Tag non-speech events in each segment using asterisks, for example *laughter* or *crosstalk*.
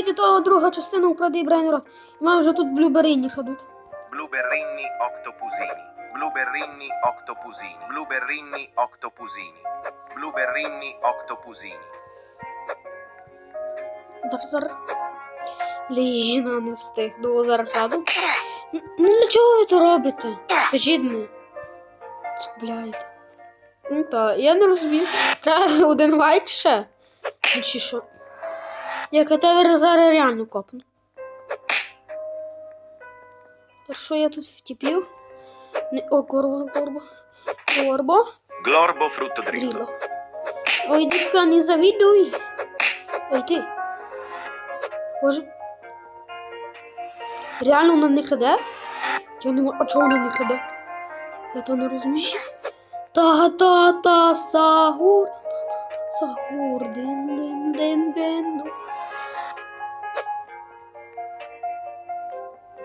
Іди то друга частина укради Брайан Рот. І маю вже тут блюберинні ходуть. Blueberrini octopusini. Blueberrini octopusini. Blueberrini octopusini. Blueberrini octopusini. Зараз. Блін, а не встиг. Думаю, зараз раду. Ну для чого ви то робите? Скажіть мені. Цупляєте. Ну так, я не розумію. Треба один лайк ще. Ну, Чи що? Я тебе зараз реально копну. Так що я тут втіпів? Не... О, корбо, корбо. Корбо. Glorbo frutto. Дріло. Ой, дівка, не завідуй. Ой, ти. Боже. Реально вона не краде? Я не можу. А чого вона не краде? Я то не розумію. Та-та-та, сагур. Сагур. Дин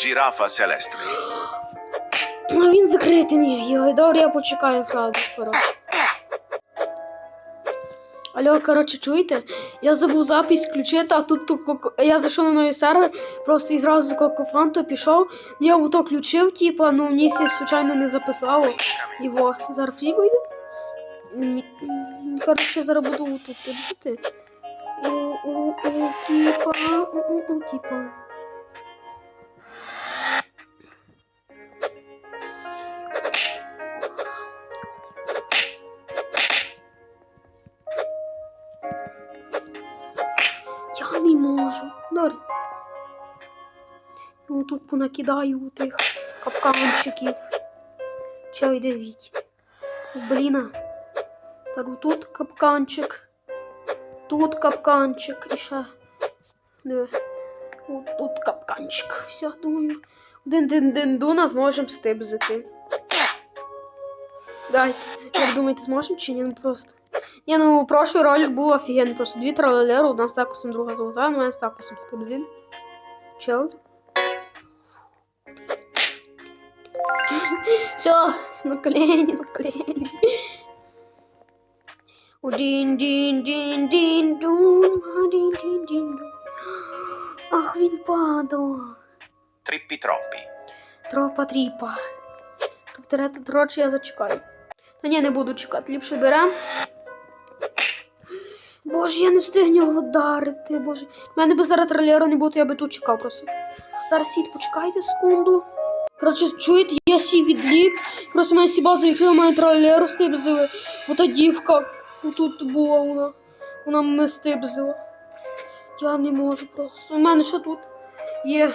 дин дин дин. Giraffa celeste. А він закритий. Ні, йой, добре, я почекаю правду. коротше. Алло, коротше, чуєте? Я забув запись включити, а тут ту я зайшов на новий сервер, просто і зразу кокофанто пішов. Ну я то включив, типа, ну Нісі, звичайно, не записало. Його. Зараз флігу йде. Коротше, зараз буду тут. У-у-у, типа, Добре. Ну тут понакидаю тих капканчиків. Чай дивіть. Бліна. Так тут капканчик. Тут капканчик. І ще. Диви. От тут капканчик. Все, думаю. Один дин дин до нас зможемо стибзити. Дайте. Як думаєте, зможемо чи ні? Ну просто. Ні, ну прошлий ролик був офігенний. Просто дві тралелеру, одна з такосом, друга золота, ну мене з такосом стабзіль. Чел. Все, на колені, на колені. Дін, дін, дін, дін, дун, дін, дін, дін, дун. Ах, він падав. Trippi troppi. Тропа тріпа. Тобто, трочі я зачекаю. Та ні, не буду чекати, ліпше берем. Боже, я не встигну його вдарити. Боже. У мене би зараз тролера не було, то я би тут чекав просто. Зараз сіть, почекайте секунду. Коротше, чуєте, я сі відлік. Просто мене сі база відкрила, мене тролеру стибзили. Ота дівка тут була вона. Вона мене стибзила. Я не можу просто. У мене що тут? Є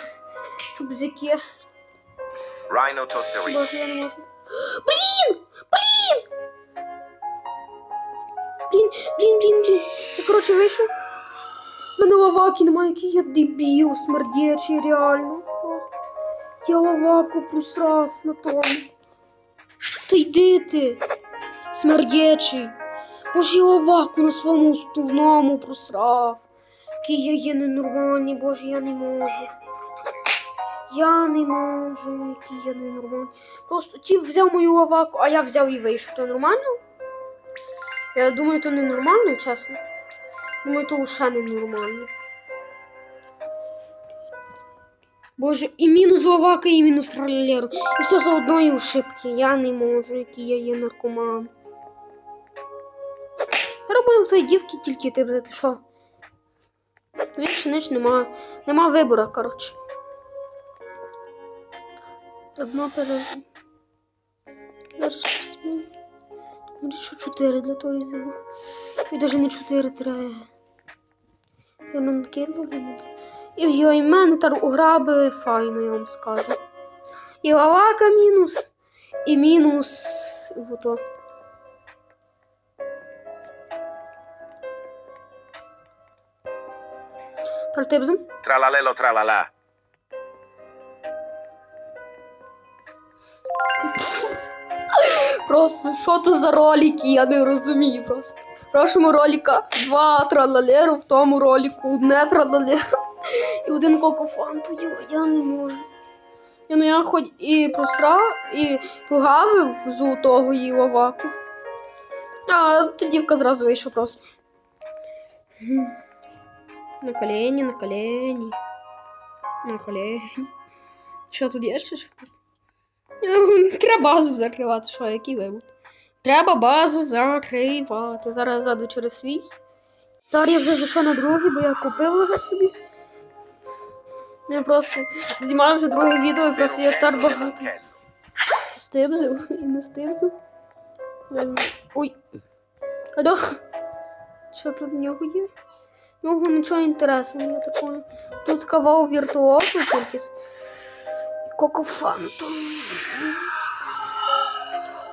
чубзяки. Rhino tosterino. Боже, я не можу. Блін! Коротше, вийшов. У мене лаваки немає, який я дебіл, смердячий, реально. Просто. Я лаваку просрав на тому. Та йди ти, смердячий. Боже, я лаваку на своєму стувному просрав. Який я є ненормальний, боже, я не можу. Я не можу, який я ненормальний. Просто ті взяв мою лаваку, а я взяв і вийшов. То нормально? Я думаю, то ненормально, чесно. Думаю, то не. Боже, і мінус лавака, і мінус троллеру. І все за одної ошибки. Я не можу, який я є наркоман. Робив твої дівки тільки ти б що? Більше ніч нема. Нема вибору, коротше. Одно пережу. Зараз посмію. Що 4 для того зима. І навіть не 4 треба. Я не накидала. І його мене тар граби файно, я вам скажу. І лавака мінус, і мінус ото. Тартибзом. Tralalelo tralala. Просто що то за ролики, я не розумію просто. В прошлому роліка два тралалеру, в тому роліку одне тралалеру і один кокофанту. Йо, я не можу. Я, ну я хоч і просрав, і прогавив з того її лаваку. А та дівка зразу вийшла просто. На колені, на колені. На колені. Що тут є ще щось? *laughs* Треба базу закривати, що, який вибух? Треба базу закривати. Зараз я через свій. Тепер я вже зайшов на другий, бо я купив вже собі. Я просто знімаю вже друге відео і просто я так багато стибзив і не стибзив. Ой. Алло. Що тут в нього є? Нього нічого інтересного, я такого. Тут кавал віртуозу кількість. Кокофанту.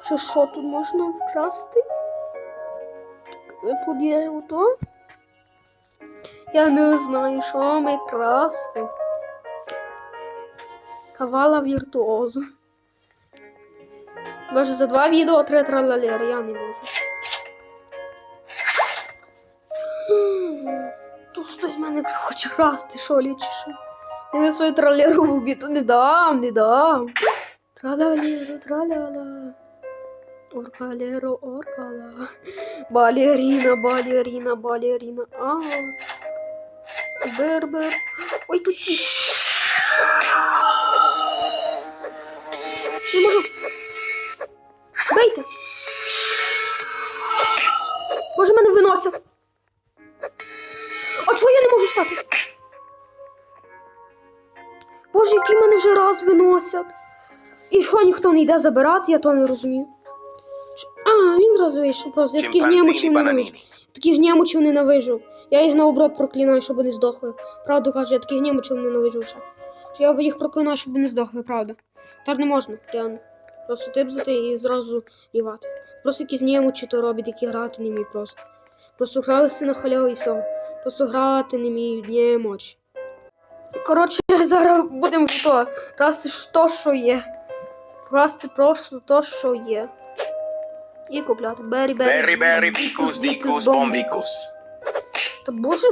Що, що тут можна вкрасти? Тут є ото. Я не знаю, що ми красти. Кавала віртуозу. Може за два відео три тралалери, я не можу. Тут хтось мене хоче красти, що лі, чи? Я на свою тралеру в убіту не дам, не дам. Тралалеру, траляла. Оркалеро, оркала. Балерина, балерина, балерина. Ага. Бербер. Ой, тут. Не можу. Бейте. Боже, мене виносять. А чого я не можу стати? Боже, які мене вже раз виносять. І що ніхто не йде забирати, я то не розумію. Вийшов просто. Я таких Chimpanzini ненавижу. Таких гнємучів ненавижу. Я їх наоборот проклинаю, щоб вони здохли. Правду кажу, я таких гнємучів ненавижу вже. Що я їх проклинаю, щоб вони здохли, правда. Так не можна, реально. Просто типзати і зразу лівати. Просто якісь гнємучі то роблять, які грати не вміють просто. Просто гралися на халяву і все. Просто грати не вміють, немочі. Коротше, *laughs* зараз будемо в то. Красти то, що є. Красти просто то, що є. І купляти. Бері, бері. Berry berry picus dicus bombicus. Та боже.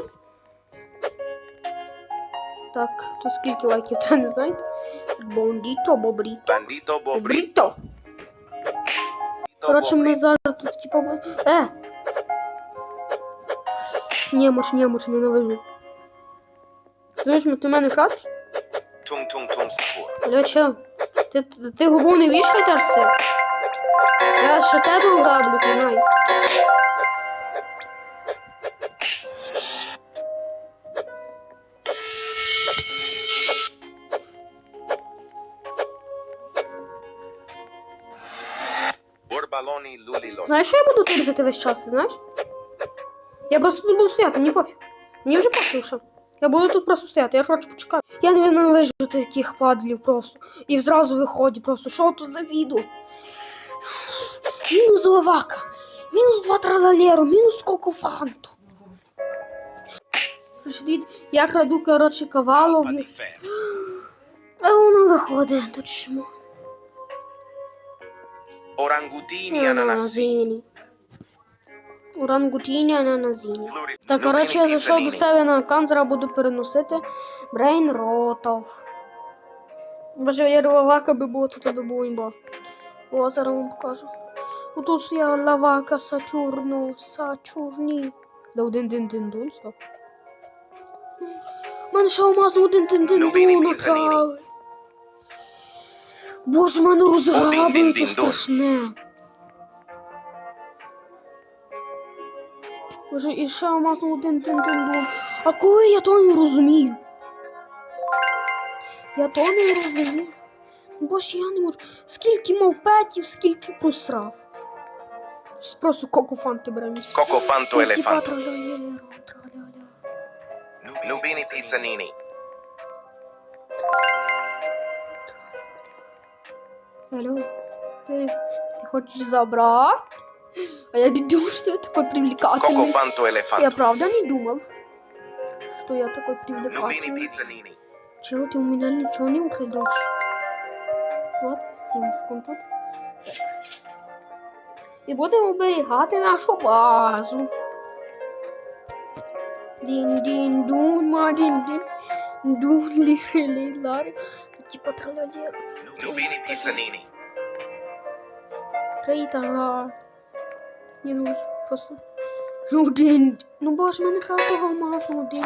Так, тут скільки лайків треба не знаєте? Бондіто, бобріто. Bobrito. Бобріто. Коротше, ми зараз тут типа. бу- Е! Немоч, немоч, ненавижу. Знаєш, ти мене хатиш? Tung sapur. Алло, чел? Ти, ти, ти не вішай теж все? Я ще тебе ограблю, ти знай. Знаєш, що я буду тирзати весь час, ти знаєш? Я просто тут буду стояти, мені пофіг. Мені вже пофіг що. Я буду тут просто стояти, я хочу почекати. Я не ненавижу таких падлів просто. І зразу виходить просто, що тут за відео? Мінус лавака, мінус два тралалеру, мінус. Коротше, дивіться, Я краду, коротше, ferro. А воно виходить, тут чому? Orangutini ananasini. Урангутіні ананазіні. Так, коротше, я зайшов до себе на аккаунт, зараз буду переносити Брейн Ротов. Боже, я лавака би було, тут би було імба. О, зараз вам покажу. Отут я лавака Сатюрну, Сатюрні. Да один дин дин дун, стоп. Мене ще алмазно один дин дин дун украли. Боже, мене розграбують, то страшне. Боже, і ще алмазно один дин дин дун. А коли я то не розумію? Я то не розумію. Боже, я не можу. Скільки мовпетів, скільки просрав. Просто кокофанти беремо. Coco fanto Типа elefanto. траля-ля-ля, траля-ля. Nubini pizzanini. Алло, ты, ты хочешь забрать? А я не думал, что я такой Coco привлекательный. fanto Я elefanto. правда не думал, что я такой Nubini привлекательный. pizzanini. Чего ты у меня ничего не украдешь? 27 секунд тут. І будемо оберігати нашу базу. Дін-дін, дун, ма дін-дін. Дун, лірі, лі, ларі. Типа тралялі. Nubini pizzanini. Рейтара. Ні, ну просто. Один. Ну боже, мене грав того масла один.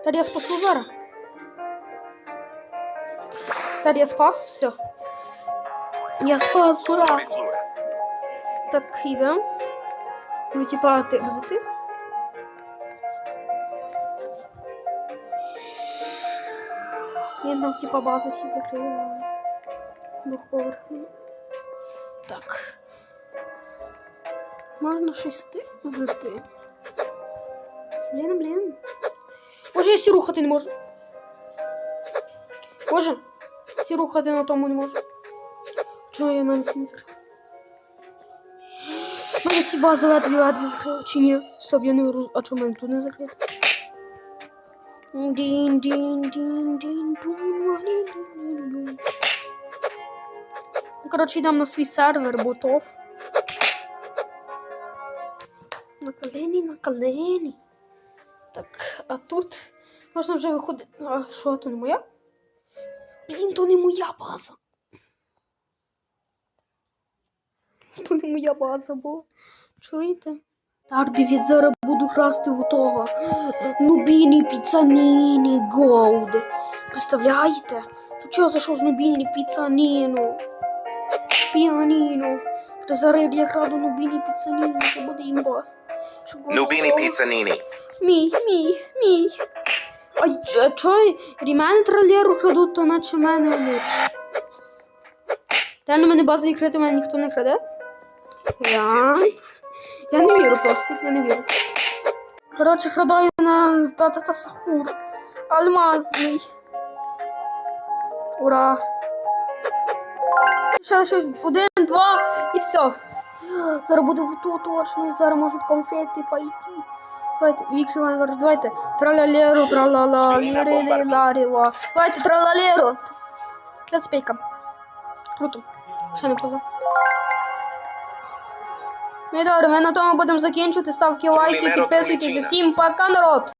Тепер я спасу зараз. Тепер я спас, все. Я спас, ура! Flora. Так, йдемо. Ну, типа, ти взяти. Я там, типа, база всі закрила. Двохповерхні. Так. Можна щось ти взяти. Блін, блін. Я сі рухати не можу. Може? Сі рухати на тому не можу. Чого я мене сі не закрив? Мене всі базові дві закрили, чи ні? Стоп, я не роз... А чому мене тут не закрито? Дін, дін, дін, дін, дун. Ну, Коротше, йдемо на свій сервер, ботов. На колені, на колені. Так, а тут можна вже виходити. А що, то не моя? Блін, то не моя база. То не моя база була. Чуєте? Так, дивіться, зараз буду красти у того. Нубіні піцаніні голд. Представляєте? Тут чого зайшов з нубіні піцаніну? Піаніно. Зараз я краду нубіні піцаніну, то буде імба. Nubini Pizzanini. Мій, мій, мій. Ай, ч- чо, рімени тролеру крадуть, то наче мене лиш. Реально мене база відкрита, мене ніхто не краде? Я... Я не вірю просто, я не вірю. Коротше, крадаю на дата сахур. Алмазний. Ура. Ще щось, один, два і все. Зараз буде в ту точно, зараз можуть конфети пойти. Давайте, відкриваємо, коротше, давайте. Тралалеру, тралала, ліри, ларіла. Давайте, тралалеру. Pick up. Круто. Ще не поза. Ну і добре, ми на тому будемо закінчувати. Ставки лайки, підписуйтесь. Всім пока, народ!